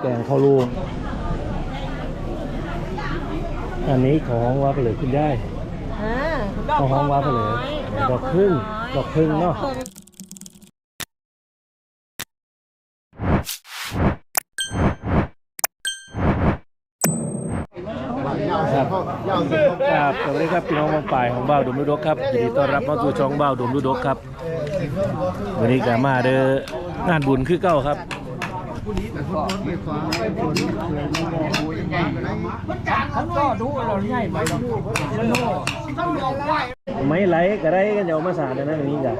แกงข้าวลูกอันนี้ของว่าไปเลยคุณได้อ่าดอกเอาห้องว่าไปเลยดอกพึ่งดอกพึ่งเนอะดอกพึ่งครับครับสวัสดีครับพี่น้องมองปลายของบ่าวดุมลุดกครับยินดีต้อนรับมาสู่ช่องบ่าวดุมลุดกครับ วันนี้ก็มาเด้องานบุญคือเก้าครับไม่ไหลก็ได้กันเดี๋ยวมาสาดนะนนี้จ้ะ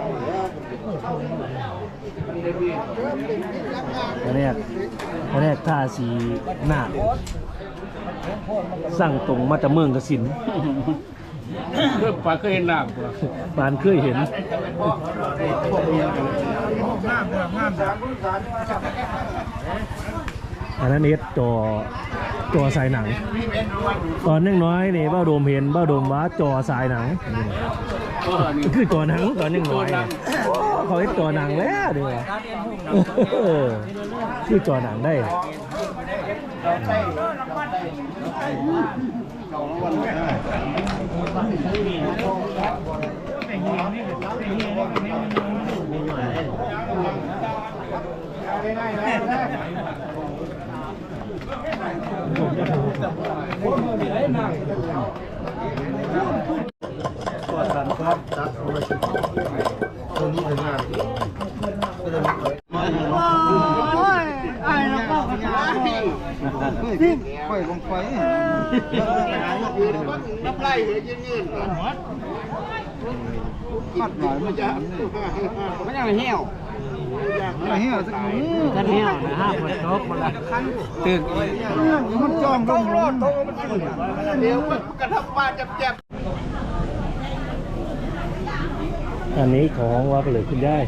อันนี้อันนี้ท่าสีหน้าสั่งตรงมาจากเมืองกสิน เรื่องปลาเคยเห็นหนักบานเคยเห็นอันนั้นเอสจอจอสายหนัง ตอนยังน้อยนี่เบ้าโดมเห็นเบ้าโดมว่าจอสายหนังนี่คือจอหนังตอนยังน้อยนี่เขาเห็นจอหนังแล้วเดี๋ยวเออคือจอหนังได้ ตัวสามครับตัวนี้ถึงงาน ไม่ยังเหี้ยวเหี้ยสักหนูท่านเหี้ยวนะฮะฝนตกมาละตึกมันจอมลงรถอันนี้ของว่าไปเลยคุณได้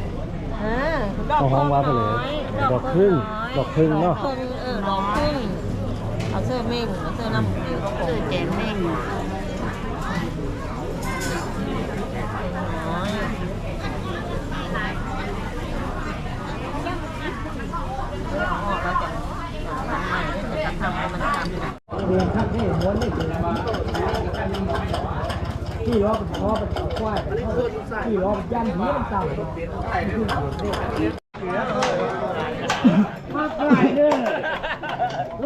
อ่าเอาห้องว่าไปเลยดอกพึ่งดอกพึ่งเนอะดอกพึ่งเออดอกพึ่ง เอาเสื้อเม่งเอาเสื้อน้ำเม่งเสื้อแจมเม่งน้อเอาออกแล้วจะทำใหม่จะทำให้มันทำอยู่นะขี่ล้อเป็นล้อเป็นควายขี่ล้อเป็นยันเหี้ยต่ำมาไล่เด้อไล่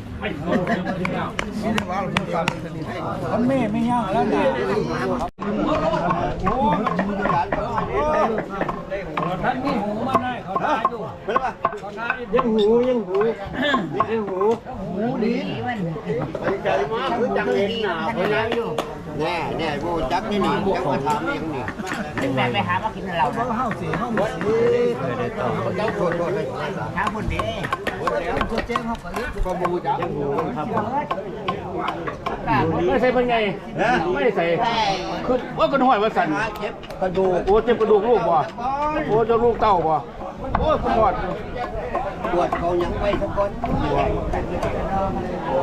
ม่ไม่ย่างแล้วนะท่านนี่หูมันได้เขาได้อยู่ยังหูยังหูยังหูหูดีจังเห็นหนาเพราะนั้นแน่แน่โบจักนี่นี่จักมาถามเองนี่เป็นแบบไปหามากินเราเขาห้าวสีห้าววัดเจ้าโทษโทษเลยหาคนดี ตัวเจ๊งเขาก็ยึดก็บูจักหูครับไม่ใส่เป็นไงไม่ใส่คือว่ากันห้อยว่าสั่นเจ็บกระดูกโอ้เจ็บกระดูกลูกบ่โอ้เจะลูกเต้าบ่โอ้คุณหอดปวดเขายังไปสักคนโอ้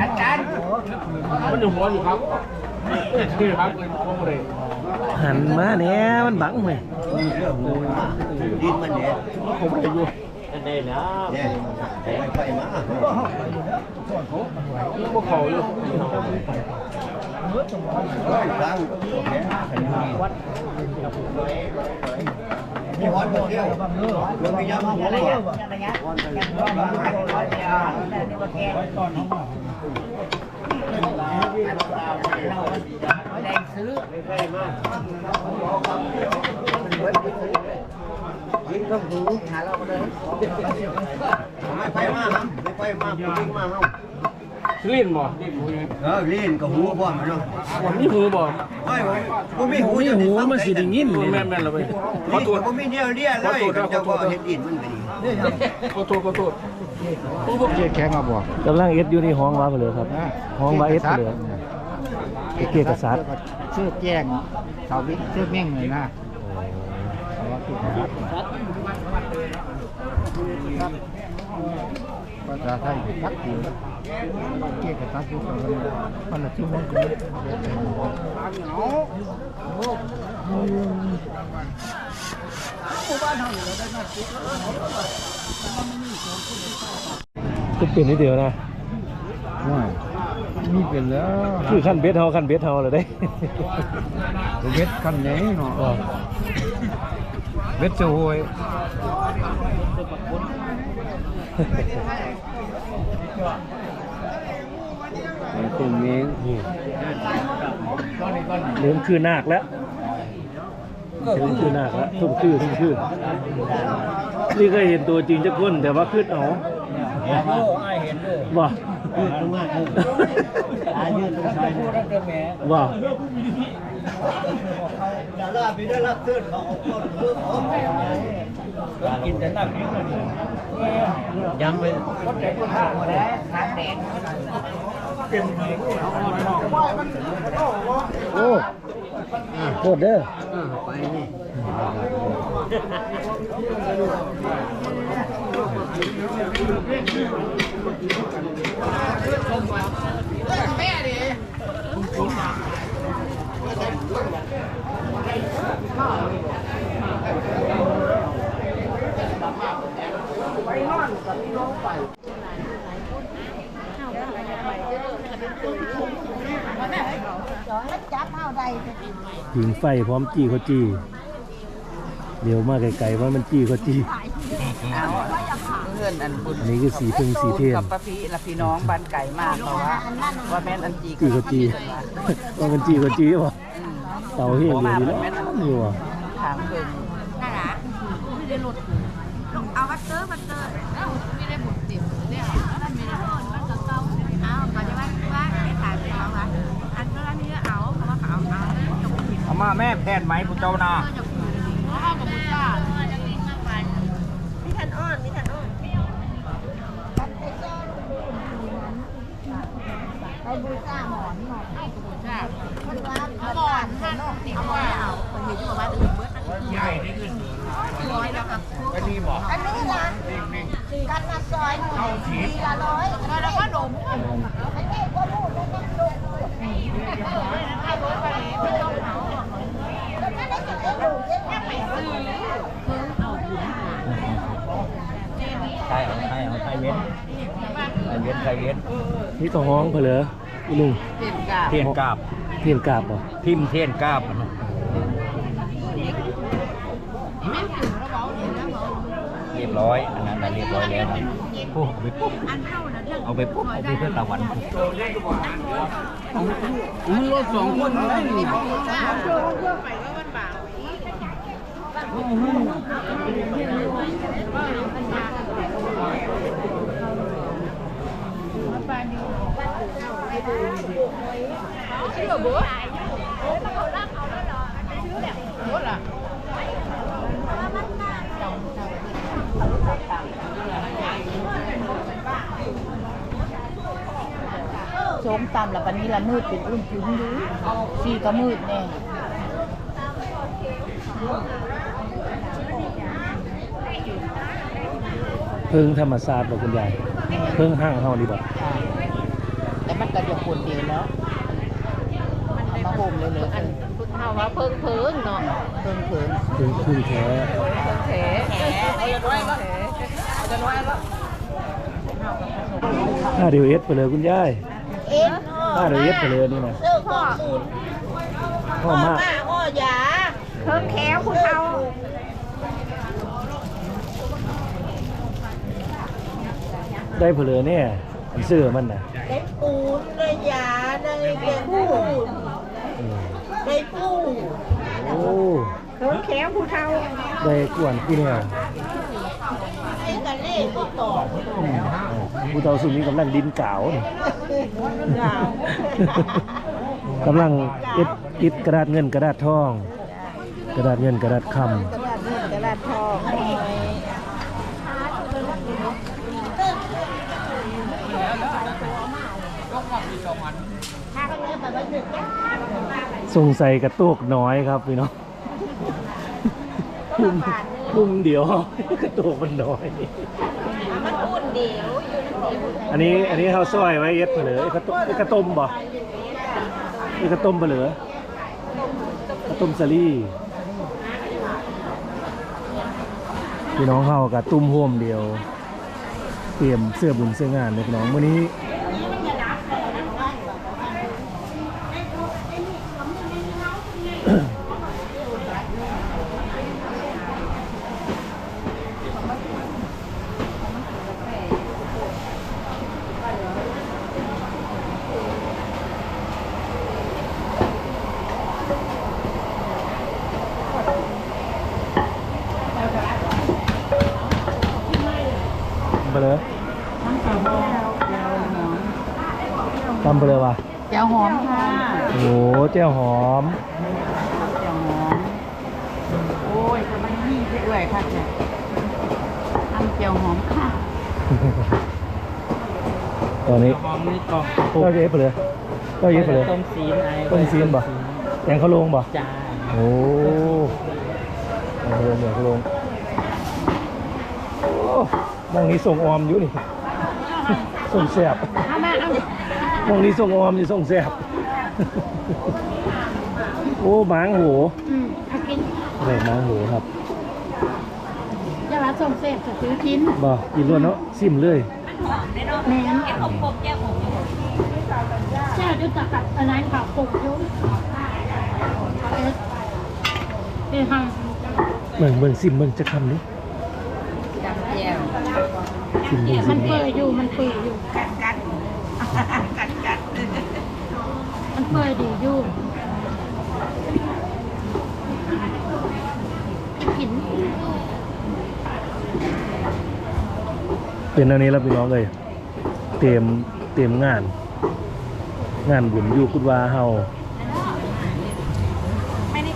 อาจารย์มันอยู่หัวอยู่ครับ เอ้ยคือครับเป็นพวกเลยหันมาเนี่ยมันบังไหมดินมันเนี่ยคงไม่ได้อยู่เนี่ยไปมาพวกเขาอยู่ตั้งวัดมีวัดเที่ยวมันมีย้ำหัวระยะระยะแรงซื้อไม่ไปมาครับไม่ไปมาพุ่งมาครับลิ้นบ่เออลีนกับหูพ่อมันเนาะวันนี้หูบ่ไม่ผมมีหูนี่หูมันสิได้ยินแม่นี่นแม่นเราไปขขออตตรรววจจผมมีเดียวเดียวเลยเจ้าก็เห็นดินมันก็ดีขอโทษขอโทษ เจ๊แข็งมาบอกกำลังเอ็ดอยู่ในห้องว่าเพลือครับห้องว่าเอ็ดเพลือเกียรติกษัตริย์ชื่อแจ้งชาววิชื่อเม่งเลยนะเพราะว่าคือภาษาไทยทักอยู่เจ๊กับทักอยู่กันมันละชั่วโมงกัน ก็เป็นนิดเดียวนะว่านี่เป็นแล้วคือขั้นเบสเฮาขั้นเบสเฮาเลยได้เวทคันไหนเนาะอ๋อเวทจะโหยเป็นเมงนี่เริ่มคือนาคแล้ว เริ่มคือนาคแล้วทุ่มคือทุ่มคือนี่ก็เห็นตัวจริงจะก้นแต่ว่าขึ้นเอาโอ้ไอเห็นเลยว่าตรงนั้นอายุตรงชายพูดแล้วเดิมแหมว่ากินแต่น้ำพริกยังไปคนไหนคนหาหมดแล้วขาแดงโอ้ โคตรเด้อไปนี่ ผิงไฟพร้อมจี้เขาจี้เดี๋ยวมาไกลๆว่ามันจี้เขาจี้เพื่อนอันบุญอันนี้คือสีพึ่งสีเทียนกับป้าพี่และพี่น้องบ้านไก่มากเพราะว่าว่าแม่นอันจีจี้เขาจี้ว่ามันจี้เขาจี้วะเต่าเฮียงอยู่ดีแล้วนี่วะถามเพิ่นนั่นนะไม่ได้หลุดเอาวัตเตอร์วัตเตอร์เอ้าไม่ได้บุดติ่มเนี่ยไเอามาแม่แพนไหมผู้เจ้านาอากับบุญตาจะมีมาฟันมีทันอ้อนมีทันอ้อนไปบูชาหมอนหน่อยเอากับบุญตามันว่าเอาบอนท่านติดเอาบอนเอาคนเห็นที่บอกว่าจะถึงเบิร์ดใหญ่ได้ขึ้นร้อยแล้วกับอันนี้ล่ะกันมาซอยหนึ่งทีละร้อยแล้วก็ดม่ได้ก็พูดแล้วก็ดูแล้วนั่นได้จะได้ดูยังไง ใช่เอาใช่เอาใช่เว้น ใช่เว้นใช่เว้นนี่ก็ห้องเพลืออีลุงติดกับเทียนกาบ เทียนกาบป่ะพิมพ์เทียนกาบนะเรียบร้อย อันนั้นน่ะเรียบร้อยแล้วนะโอ้เอาไปปุ๊บเอาไปปุ๊บเอาไปเพื่อตะวันมันรถสองคนได้นี่ โจมตามละปันนี้ละมืดเป็นอุ่นพื้นดูสีก็มืดแน่เพิ่งธรรมศาสตร์บอกคุณยายพิ่งห้างเฮาดีบ่แต่ มันก็จะคนเดียวแล้วเอามาห่มเลยเลยอันเอาว่าเพิ่งเพิ่งเนาะเพิ่งเพิ่งเพิ่งพึ่งแท้แผลเอาจะน้อยมั้ยเอาจะน้อยแล้วถ้าเดี๋ยวเอสไปเลยคุณยายเอ็นถ้าเดี๋ยวเอสไปเลยนี่นะเสื้อข้อสูตรพ่อมากอ้อยาเพิ่งแขวคุณเอาได้เพลือเนี่ยอันเสื้อมันน่ะ ได้ปูนได้ยาได้แกงปูนได้ปูโอ้เพิ่งแขวคุณเอาได้กวนกูเนี่ยไอ้กันเล่ก็ต่อผู้เฒ่าสุนี้กำลังดินกาวกำลังอ็ดอิดกระดาษเงินกระดาษทอง กระดาษเงินกระดาษคำ กระดาษเงินกระดาษทอง สงสัยกระตุกน้อยครับพี่น้องมุมมุมเดียวกระตุกมันน้อย มันอุ่นเดียวอยู่ในสีอันนี้อันนี้เขาซอยไว้เย็ดเผลอไอ้กระต้มไอ้กระต้มบ่ไอ้กระต้มเผลอกระต้มสลี่พี่น้องเขากับตุ้มโฮมเดียว เตรียมเสื้อบุญเสื้องานเลยพี่น้องวันนี้ เผลอตำเผลอวะเจ้าหอมค่ะโอ้โหเจ้าหอมเจ้าหอม โอ้ยทำไมนี่เอื่อยค่ะเนี่ยทำเจ้าหอมค่ะตอนนี้หอมนี่กล่องก็เย็บเผลอก็เย็บเผลอต้มซีนไอ้ต้มซีนบ่แตงเขาลงบ่จ้าโอ้โอ้โหเหมือนเขาลงโอ้ มองนี้ส่งออมอยู่นี่ ส่งแสบมองนี้ส่งออมอยู่ส่งแสบโอ้หมางโหอืมถ้ากินอะไรหมางโหครับยาละส่งเสพจะซื้อกินบ่กินรวดเนาะซิมเลยแม่นแก้ผมผมแก้ผมแก้ด้วยกับอันนั้นค่ะปลูกยุ่งเอ๊ะเอ๊ะค่ะเบิ่งเบิ่งซิมเบิ่งจะคำนี้จำแจ่ว ซิมเบิ่งซิมันเปื่อยอยู่มันเปื่อยอยู่กัดกัดกัดกัดมันเปื่อยดีอยู่กินเป็นอันนี้แล้วพี่น้องเลยเตรียมเตรียมงาน งานบุญอยู่คุดวาเฮา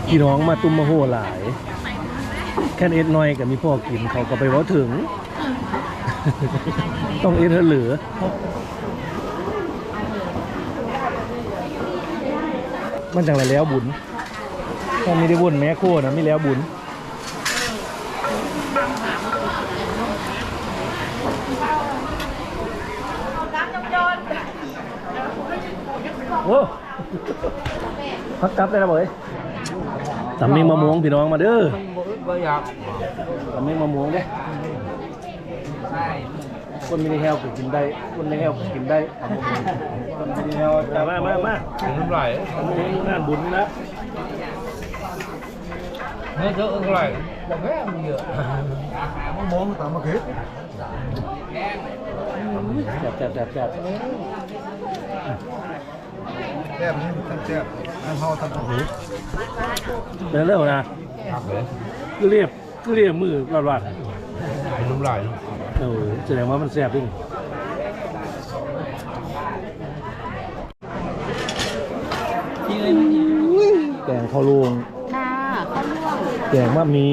พี่น้องมาตุ้มมาโหหลาย แค่นเอ็ดน้อยกับมีพ่อกินเขาก็ไปว่าถึง ต้องเอ็ดให้เหลือมันจังไรแล้วบุญถ้าไม่ได้บุญแม่โคนะไม่แล้วบุญโอ้พักกลับได้แล้วบ่เอ้ยตำมิงมะม่วงพี่น้องมาเด้อบ่อยากตำมิงมะม่วงเด้ คนไมีแฮวก็กินได้ คนในแฮวก็กินได้คนไมีแฮวแต่มามามาน้ำไหลตำมิงงานบุญนะเนื้อเยอะเท่าไหร่บอกแม่มึงเยอะแซ่บแซ่บแซ่บแซ่บแซ่บนี่แซ่บน้ำเฮาทำหูเป็นเรื่องนะเรียบเรียบมือรอดน้ำไหล เออแสดงว่ามันแซ่บจริงแกงข้าวลวงค่ะข้าวลวกแกงมะหมี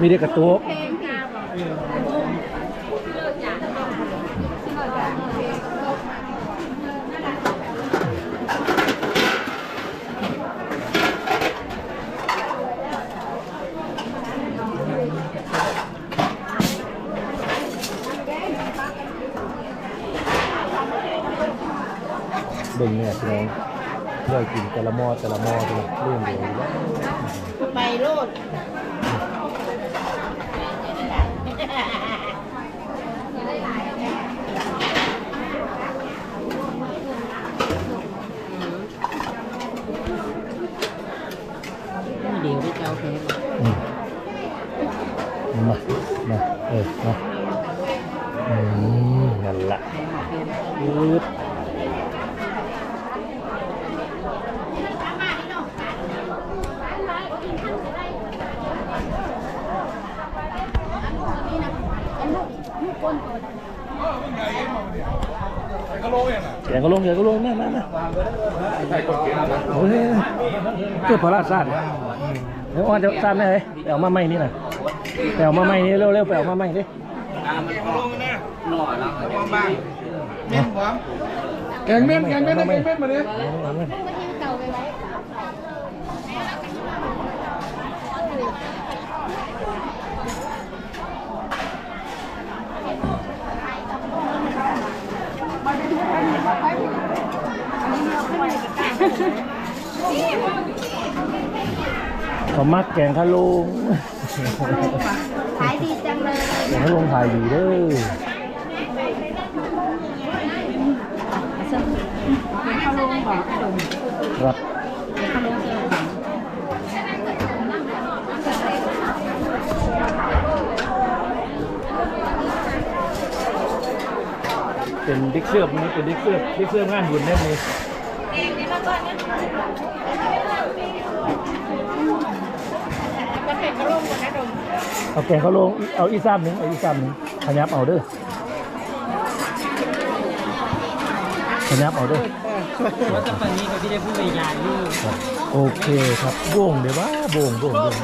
มีได้กระโต๊ะเบิ่งเนี่ยพี่น้องเลือกกินแต่ละหม้อแต่ละหม้อเป็นเรื่องเดียวอยู่แล้วไปโลด เดี๋ยวที่เจ้าเพชร อืมมา มา เออ มา อืมนั่นละปึ๊บ แกงก็ลงแกงก็ลงมามามาโอ้ยเกิดพระราชทานเดี๋ยวอ้อนจะทราบไหมเฮ้ยไปเอามาไม่นี่น่ะไปเอามาไม่นี่เร็วๆไปเอามาไม่ดิเม่นผมแกงเม่นแกงเม่นแกงเม่นมาดิ เอาไหมเขามักแกงขะโลงขายดีจังเลยแกงขะโลงขายดีเด้อเขาลงบอกดมครับเป็นดิกเสื้อมันเป็นดิกเสื้อดิกเสื้องานบุญได้ไหม เอาแกงเขาลงเอาอีซ้ำหนึ่งเอาอีซ้ำหนึ่งขยับเอาเด้อขยับเอาเด้อว่าจะป็นนี้ก็ที่ได้พูดใหญ่ๆอยู่โอเคครับบ่วงเดี๋ยวว่าบ่วงบ่วงบ่วง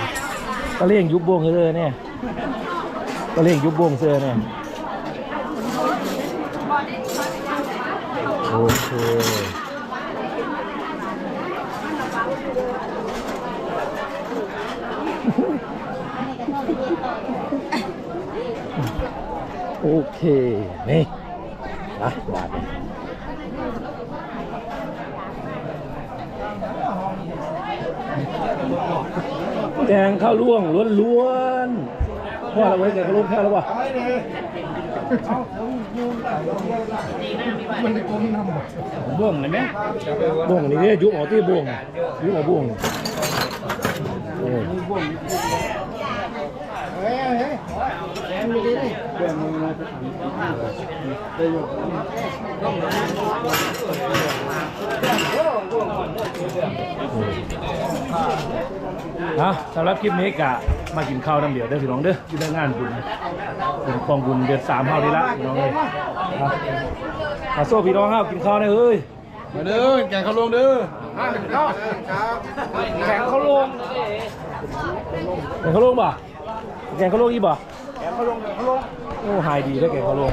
ก็เลี้ยงยุบบ่วงเซอเนี่ยก็เลี้ยงยุบบ่วงเซอเนี่ยโอเค โอเค นี่นะบาทแกงข้าวล่วงล้วนๆพ่อเราไว้แกงข้าวล่วงแค่แล้ววะมันในกลมนำบ่วงเลยไหมบ่วงนี่เนี่ยยุบออกที่บ่วงยุบออกบ่วงโอ้ ฮะสำหรับคลิปนี้กะมากินข้าวน้ำเดียวเด้อพี่น้องเด้อยู่ในงานบุญเป็นกองบุญเดือนสามเฮาดีละพี่น้องเลยมาโซ่พี่น้องเฮากินข้าวได้เฮ้ยมาเด้อแกงข้าวลงเด้อห้าหนึ่งเก้าแข่งเขาลงแข่งเขาลงป่ะแข่งเขาลงอีบ่ เขาลงเขาลง โอ้หายดีแล้วแกเขาลง